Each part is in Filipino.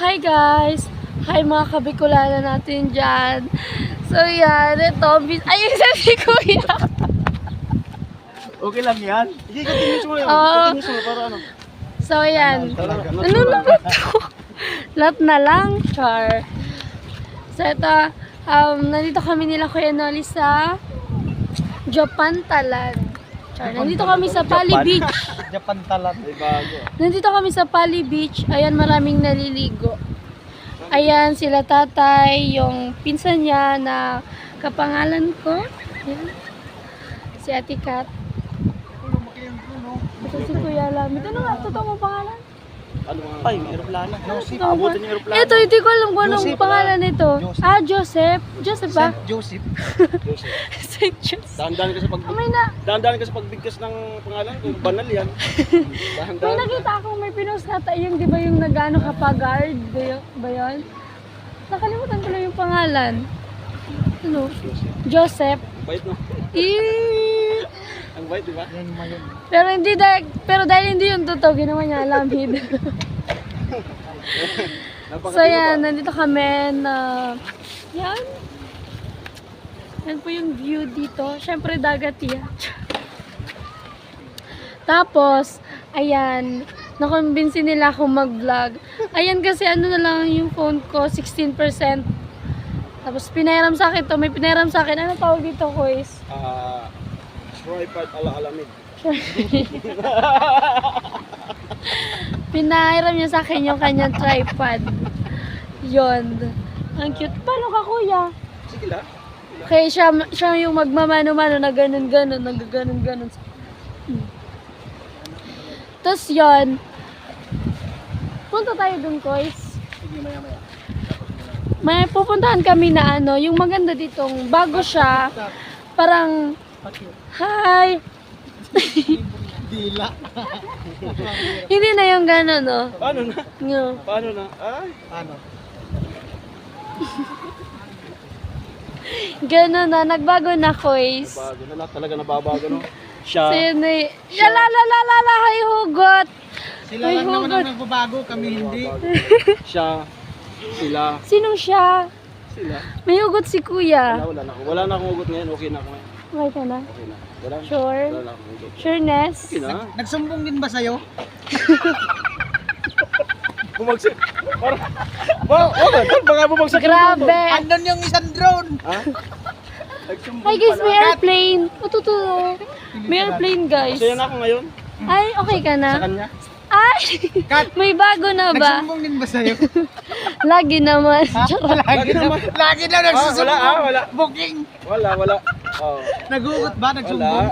Hi guys! Hi mga kabikulala natin dyan. So yan, ito. bis- Ay, isa si Kuya. Okay lang yan. Sige, continuous mo yun. Oo. Continuous mo para ano. So yan. Nalulunod ako. Lahat na lang, char. So ito, um, nandito kami nila Kuya Noli sa Japan Talan. Char. Nandito kami sa Pali Japan. Beach. Japan talat. Bago. Nandito kami sa Pali Beach. Ayan, maraming naliligo. Ayan, sila tatay, yung pinsan niya na kapangalan ko. Ayan. Si Ate Kat. Ito si Kuya Lamit. Ano nga? Totoo mo pangalan? Ano. Ay, may aeroplano. Joseph. Abutin yung aeroplano. Ito, hindi ko alam kung anong Joseph, pangalan nito. Joseph. Ah, Joseph. Joseph ba? Joseph. Joseph. Saint Joseph. Dahan-dahan ka sa pag... Ah, may na, Dahan-dahan ka sa pagbigkas ng pangalan. Kung banal yan. may Dahan-dahan. nakita akong may pinost na tayo yung, di ba yung nagano ka pa guard? Ba yun? Nakalimutan ko lang yung pangalan. Ano? Joseph. Bait no? Eh, Ang bait, di ba? Yan Pero hindi dahil, pero dahil hindi yung totoo, ginawa niya lamhid. so yan, nandito kami na, yan. Yan po yung view dito. Siyempre dagat yan. Tapos, ayan, nakonbinsi nila akong mag-vlog. Ayan kasi ano na lang yung phone ko, 16%. Tapos pinairam sa akin to, may pinairam sa akin. Ano tawag dito, Kuis? Ah... tripod ala alamid. Pinairam niya sa akin yung kanyang tripod. Yon. Ang cute. Paano ka, kuya? Sige lang. Kaya siya, siya yung magmamano-mano na ganun-ganun, nagaganon-ganon. Hmm. Tapos yon. Punta tayo dun, Kois. Sige, maya-maya. May pupuntahan kami na ano, yung maganda ditong bago siya, parang, hi! Dila. Hindi na yung gano'n, no? Paano na? No. Paano na? Ay. Paano? Gano'n na, nagbago na, Kois. Bago na lahat talaga nababago no. Siya. yun eh. Yalalalala, hay hugot! Sila May lang naman hugot. ang nagbabago, kami hindi. Nababago. Siya. Sila. Sinong siya? Sila. May hugot si Wala, kuya. wala na ako. Wala na akong ugot ngayon. Okay na ako ngayon. Okay ka na? Okay na. Wala. Sure? Wala. Sureness? Okay na. Nagsumbong din ba sa'yo? Bumagsak. Parang. Wow, okay. Baka bumagsak. Grabe! Andun yung isang drone! Ha? Nagsumbong Hi guys, may airplane! Ututulo! May airplane guys! Masaya na ako ngayon. Ay, okay ka Sa na? kanya. Ay! Kat, May bago na ba? nagsumbong din ba sa'yo? Lagi naman. Charot. Lagi na, lagi na Ah, nagsusumbong. wala, ah, wala. Booking. Wala, wala. Oh. Nagugot ba? Nagsumbong?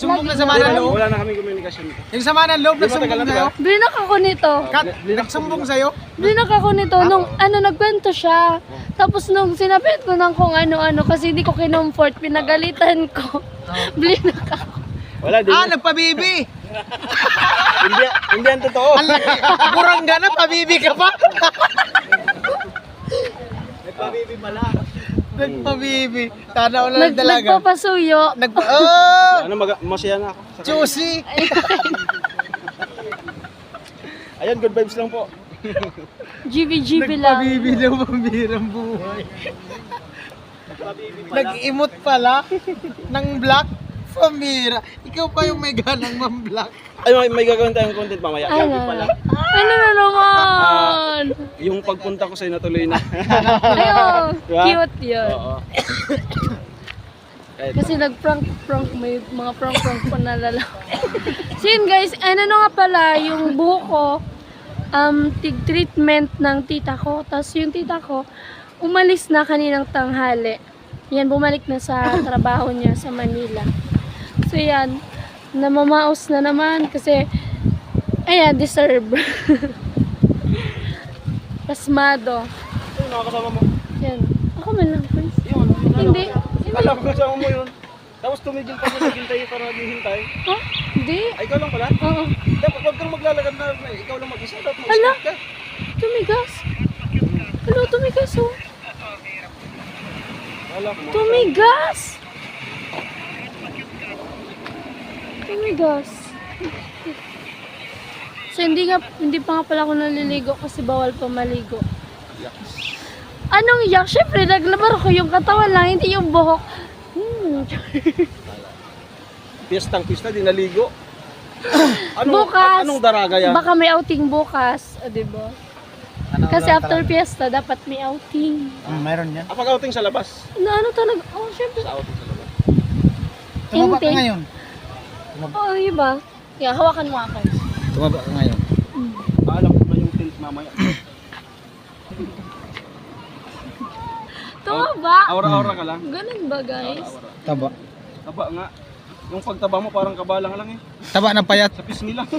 Sumbong na sama ng loob? wala na kaming komunikasyon. Yung sama ng loob, tagal nagsumbong na sa'yo? Blinak ako nito. Kat, nagsumbong sa'yo? Blinak ako nito. Nung ano, nagkwento siya. Tapos nung sinabihan ko ng kung ano-ano kasi hindi ko kinomfort, pinagalitan ko. Blinak ako. Wala, di. Ah, nagpabibi! hindi, hindi ang totoo. Ang laki! Burangga na, pabibi ka pa! Nagpabibi pala. Nagpabibi. Tanaw na Nag, lang talaga. nagpapasuyo. Nagpa... Oh! Ano, mag masaya na ako. Sa kanya. Juicy! Ayun, good vibes lang po. GB-GB lang. Nagpabibi daw pambirang buhay. Nag-emote pala ng black. Pamira. Ikaw pa yung may ganang mam-black. Ay, may, may gagawin tayong content mamaya. Ano? Gabi pala. Ano na naman? Yung pagpunta ko sa'yo natuloy na. Ayun, Diba? cute yun. Oo. Kahit Kasi nag-prank-prank, may mga prank-prank pa nalala. so yun guys, ano na nga pala, yung buhok ko, um, tig-treatment ng tita ko. Tapos yung tita ko, umalis na kaninang tanghali. Yan, bumalik na sa trabaho niya sa Manila. So yan, namamaos na naman kasi, ayan, deserve. Pasmado. Ay, nakakasama mo. Yan. Ako man lang, please. Yun, ano, Hindi. Kala ko kasama mo yun. Tapos tumigil pa siya naghintay para naghihintay. Ha? Hindi. Ay, ikaw lang pala? Oo. Dapat wag kang maglalagad na ikaw lang mag-isa. Dapat Ala. mag-start ka. Tumigas. Ano, tumigas oh. Tumigas! Tumigas. So hindi nga hindi pa nga pala ako naliligo kasi bawal pa maligo. Anong yak? Syempre naglabar ko yung katawan lang, hindi yung buhok. Hmm. Piyestang pista, di naligo. ano, Bukas. Anong daraga yan? Baka may outing bukas, o di ba? Ano Kasi lang after talaga? fiesta dapat may outing. Mm, mayroon yan. Ah, pag-outing sa labas. Na ano talaga? Oh, syempre. Sa outing sa labas. Tumaba ka Hindi. ngayon. Oh, iba. Yeah, hawakan mo ako. Tumaba ka ngayon. Ah, alam ko na yung tilt mamaya. Tama ba? Aura-aura ka lang. Ganun ba, guys? Aura. Taba. Taba nga. Yung pagtaba mo parang kabalang lang eh. Taba ng payat. Sa pisngi lang. Sa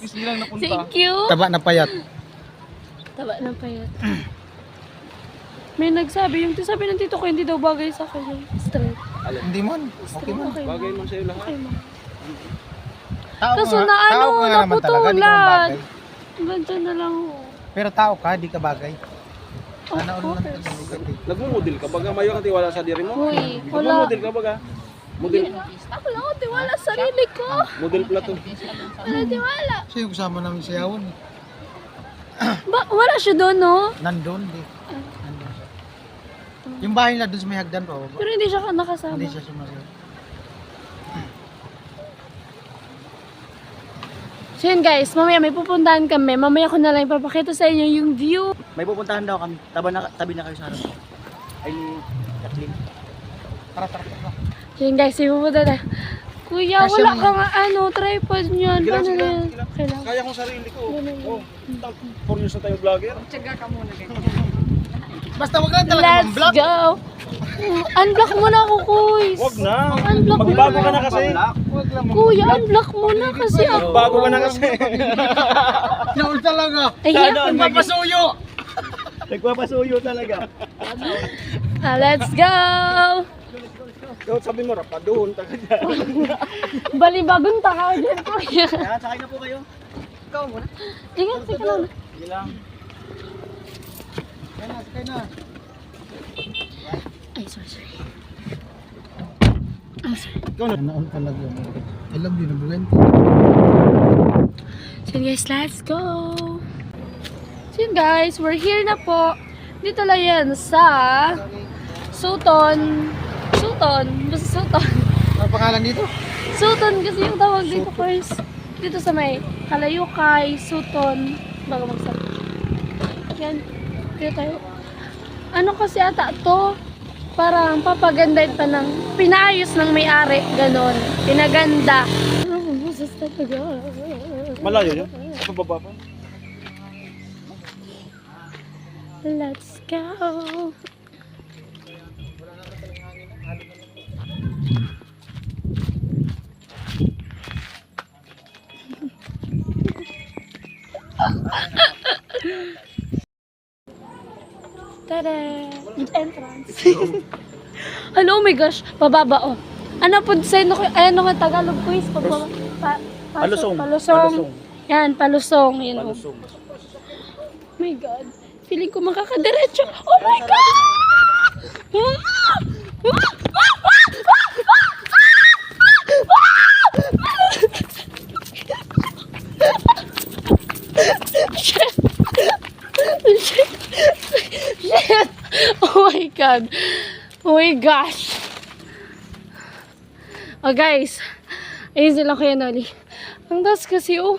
pisngi lang napunta. Thank you. Taba ng payat. Taba ng payat. May nagsabi, yung sabi ng tito ko, hindi daw bagay sa akin yung straight. Hindi man. Okay man. okay Bagay man. sa'yo lahat. Okay man. Tao Kaso nga- na ano, tao ka nga naman talaga, di ka man naputulan. bagay. Ganyan na lang oh. Pero tao ka, di ka bagay. Of Ano ulo talaga. Nagmumodel ka baga mayo kang tiwala sa diri mo. Uy, wala. Nagmumodel ka baga. Model. Ako lang ako tiwala sa sarili ko. Model pala to. Wala tiwala. Siya yung kasama namin sa yawon. eh. Ba, wala siya doon, no? Nandun, di. Yung bahay nila doon sa may hagdan pa. oh. Pero hindi siya nakasama. Hindi siya sumasayaw. So yun guys, mamaya may pupuntahan kami. Mamaya ko na lang ipapakita sa inyo yung view. May pupuntahan daw kami. Tabi na, tabi na kayo sa harap. Ay, Kathleen. Tara, tara, tara. So yun guys, may pupunta na. Kuya, Kasya wala mo ka nga ano, tripod niyan. Sige na yan? Kaya kong sarili ko. Ganun Oh, tang four years na tayo vlogger. Basta wag lang talaga Let's mag-vlog. go! Unblock mo na ako, kuys. Wag na. Unblock mo Magbago ka na kasi. Wag lang Kuya, unblock mo na kasi ako. Magbago ka na kasi. Naul talaga. Ayan. Magpapasuyo. Nagpapasuyo talaga. Ah, let's go! Yung sabi mo, rapadon. taga dyan. Balibagong takaw dyan, kuya. Kaya, sakay na po kayo. Ingat, sige lang. Sige lang. Kaya na, kaya na. Ay, sorry, sorry. Naul talaga. I love you, nabulan ko. So guys, let's go! So yun guys, we're here na po. Dito lang yan sa Suton. Suton. Basta Suton. Ano pangalan dito? Suton kasi yung tawag dito first. Dito sa may Kalayukay, Suton. Bago magsabi. Yan. Dito tayo. Ano kasi ata to? Parang papagandahin pa ng pinaayos ng may-ari. Ganon. Pinaganda. Boses talaga. Malayo yun. Sa baba pa. Let's go. Hello, oh my gosh. Pababa, oh. Ano po inyo? Ay, ano nga Tagalog quiz? Pababa. Pa, pasok, Palusong. Palusong. Palusong. Yan, palusong. Yan, oh. Palusong. my God. Feeling ko makakadiretso. Oh my God! Shit! Shit! Shit! Oh my God! Oh my gosh! Oh guys, ayun sila kuya Noli. Ang das kasi oh.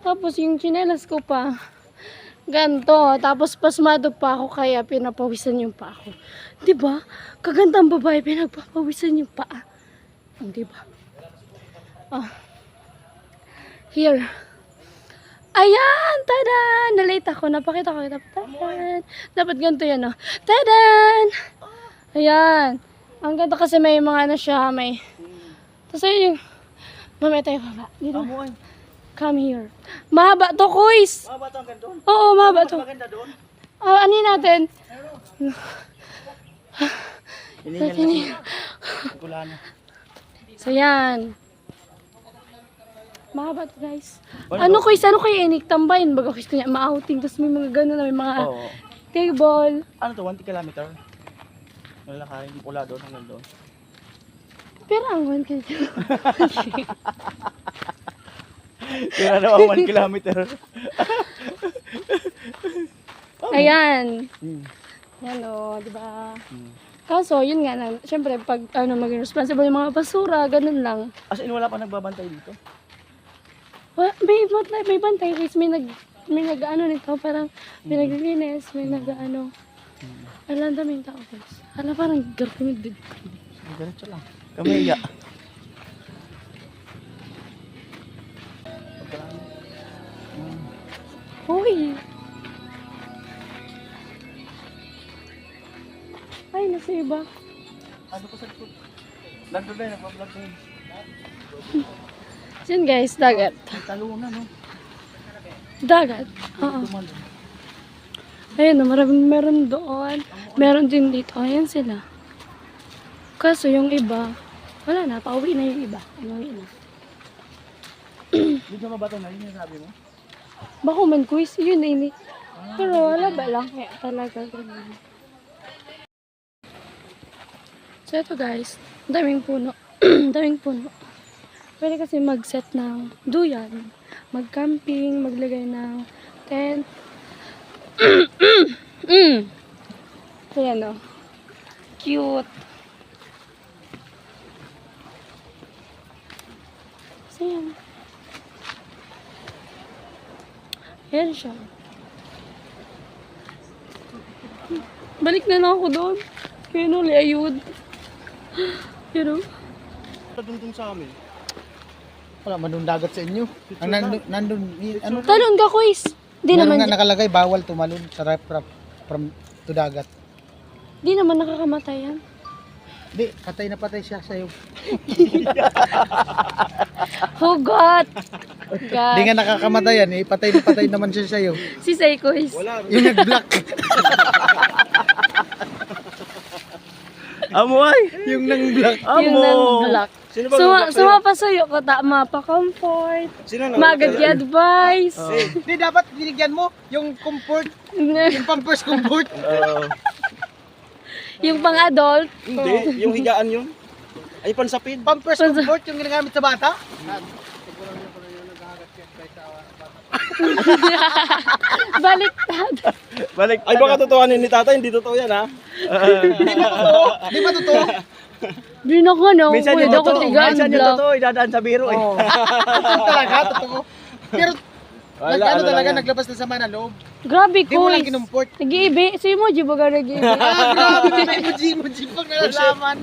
Tapos yung chinelas ko pa. Ganto. Tapos pasmado pa ako kaya pinapawisan yung pa ako. ba? Kagandang babae pinagpapawisan yung paa. Oh, 'Di ba? Ah. Here. Ayan! Tadan! Nalate ako. Napakita ko. Tadan! Dapat ganito yan, oh. Tadan! Ayan. Ang ganda kasi may mga ano siya, may... Tapos ayun yung... Mamaya tayo baba. Dito. Ay. Come here. Mahaba to, kuys! Mga bata ang ganda doon. Oo, mahaba to. maganda doon. Ah, ano natin? Hiningal na. Pula na. So, yan. Mahaba to, guys. Ano, kuys? Ano kayo inik? Tambayin. Baga, kuys, kanya ma-outing. Tapos may mga gano'n na may mga Oo. table. Ano to? 1 kilometer? Lalakarin. Pula doon hanggang doon. Pero ang one kayo. Kaya naman 1 kilometer. Ayan. Hmm. Yan o, di ba? Hmm. Kaso, yun nga lang, syempre, pag ano, maging responsible yung mga basura, ganun lang. As in, wala pa nagbabantay dito. Well, may may bantay, guys. May nag, may nag, ano nito, parang, may naglilinis, may nag, ano. Alam, daming tao, guys. Alam, parang garkumid dito. Diretso lang. Kamaya. Hoy! Ay, nasa iba. Ano ko sa likod? Nandun na yun, nagpa-vlog na yun. Yun, guys, dagat. Talunan, no? Dagat. Oo. Ayun, maraming meron doon. Meron din dito. Ayan sila. Kaso yung iba, wala na. Pauwi na yung iba. Inuwi na. Hindi ka mabato na, yun yung sabi mo? Bako man quiz, yun na ini. Pero wala ba lang kaya talaga ganun. So ito guys, daming puno. Daming puno. Pwede kasi mag-set ng duyan, mag-camping, maglagay ng tent. mm. Ayan o. Cute. So yan. Ayan siya. Balik na lang ako doon. Kaya no, ayud. Pero, Padundun sa amin. Wala man dagat sa inyo. Ang nandun, nandun i- ano? talon ka, quiz. Di Meron naman, nga nakalagay bawal tumalon sa rap rap from to dagat. di naman nakakamatay yan. Di, patay na patay siya sa'yo. Hugot! Di nga nakakamatay yan, eh. patay na patay naman siya sa'yo. Si Say, quiz. Wala. Yung nag-block. Amoy! yung nang-block. Yung Amo! nag-block. Sino ba Suma, sumapasuyo ko ta, mapa-comfort, Sino nag mag-advise. Di, dapat binigyan mo yung comfort, yung pampers comfort. Oo. yung pang-adult. Hindi, yung higaan yun. Ay, pansapin. Pampers comfort yung ginagamit sa bata. Baliktad. Balik. Ay, baka totohanin ni tata, hindi totoo yan, ha? Di ba totoo? Di ba totoo? Di na ko na, Minsan yung ako totoo, tigaan minsan yung totoo, idadaan sa biro eh. Totoo talaga, totoo. Pero, Wala, nag, ano ano lang talaga, yan. naglabas na sama ng loob. Grabe, Di mo lang kinumport. Nag-iibi. Si mo, di ba ka nag-iibi? Ah, grabe, may emoji, emoji pag nalalaman.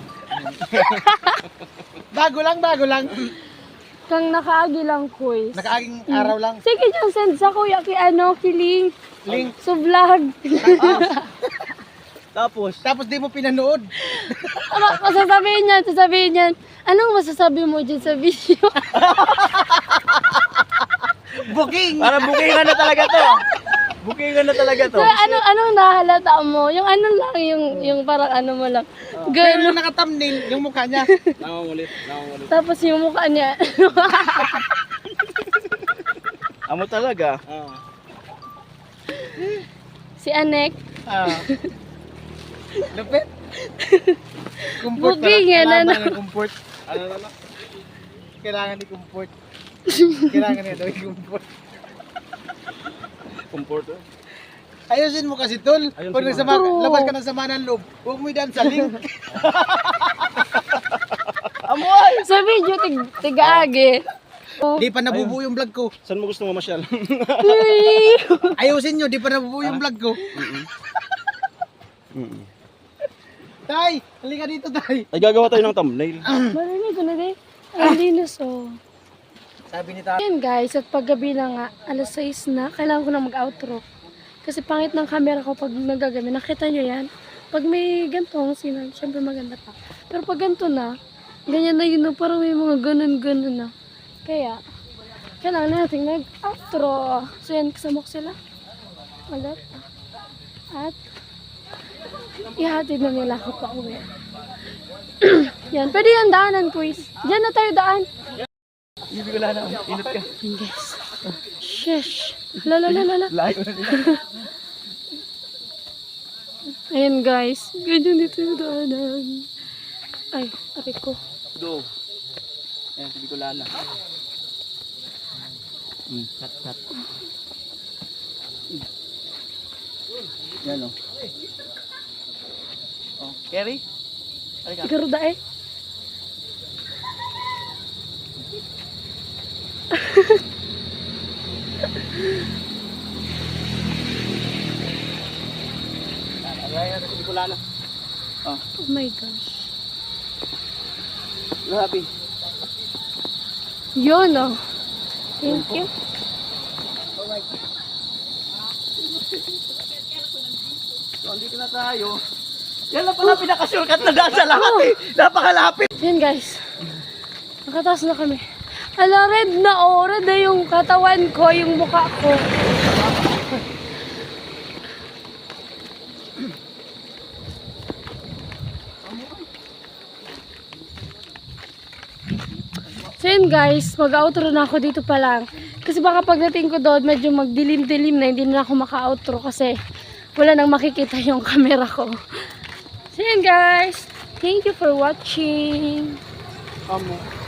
bago lang, bago lang. Kang nakaagi lang, quiz. Nakaaging araw lang. Sige, yung send sa kuya kay ano, kiling. Link. Sa vlog. Tapos, Tapos di mo pinanood. Ano, masasabihin niyan, sasabihin niyan, anong masasabi mo dyan sa video? Booking! para bookingan na talaga to. Bookingan na talaga to. so, ano, anong nahalata mo? Yung ano lang, yung, yung parang ano mo lang. Pero Gano. yung naka-thumbnail, yung mukha niya. Nangungulit, nangungulit. Tapos yung mukha niya. Amo talaga. Ah. si Anek. Ah. Lupit. Comfort Booking yan, Kailangan ano? ng comfort. Ano na lang? Kailangan ni comfort. Kailangan yung comfort. Comforter. Ayusin mo kasi tol. Ayusin Pag mo. nagsama, True. labas ka ng sama ng loob, huwag mo idaan sa link. Amoy! Sa video, tig, tigaagi. Oh. Di pa nabubuo yung vlog ko. Saan mo gusto mamasyal? Uy! Ayusin nyo, di pa nabubuo yung vlog ko. Tay, halika dito tay. Ay, gagawa tayo ng thumbnail. Marinig ko na din. Ang linis oh. Sabi ni. Ayan guys, at paggabi na nga, alas 6 na, kailangan ko na mag-outro. Kasi pangit ng camera ko pag nagagabi. Nakita nyo yan? Pag may gantong sinan, syempre maganda pa. Pero pag ganito na, ganyan na yun, parang may mga ganun-ganun na. Kaya, kailangan natin nag-outro. So yan, kasama ko sila. Ulit. At, ihatid na nila ako pa uwi. yan, pwede yan daanan, quiz. Diyan na tayo daan. Hindi ko lang na. Inot ka. Ayan, guys. Sheesh. Lala, lala, lala. Layo na nila. Ayan guys. Ganyan dito yung daanan. Ay, aray ko. Mundo. Yan, si Bicolana. Hmm, cut, cut. Hmm. Yan o. Oh, Kerry? Halika. Garuda eh. Ayan, si Bicolana. Oh, Oh my gosh. happy? Yun oh. Thank you. So, andito na tayo. Yan lang pala pinaka-shortcut na daan sa lahat eh. Napakalapit. Yan guys. Nakataas na kami. Ala, red na oh. Red na yung katawan ko, yung mukha ko. So yun guys, mag-outro na ako dito pa lang. Kasi baka pagdating ko doon, medyo magdilim-dilim na, hindi na ako maka-outro kasi wala nang makikita yung camera ko. So yun guys, thank you for watching. Amo.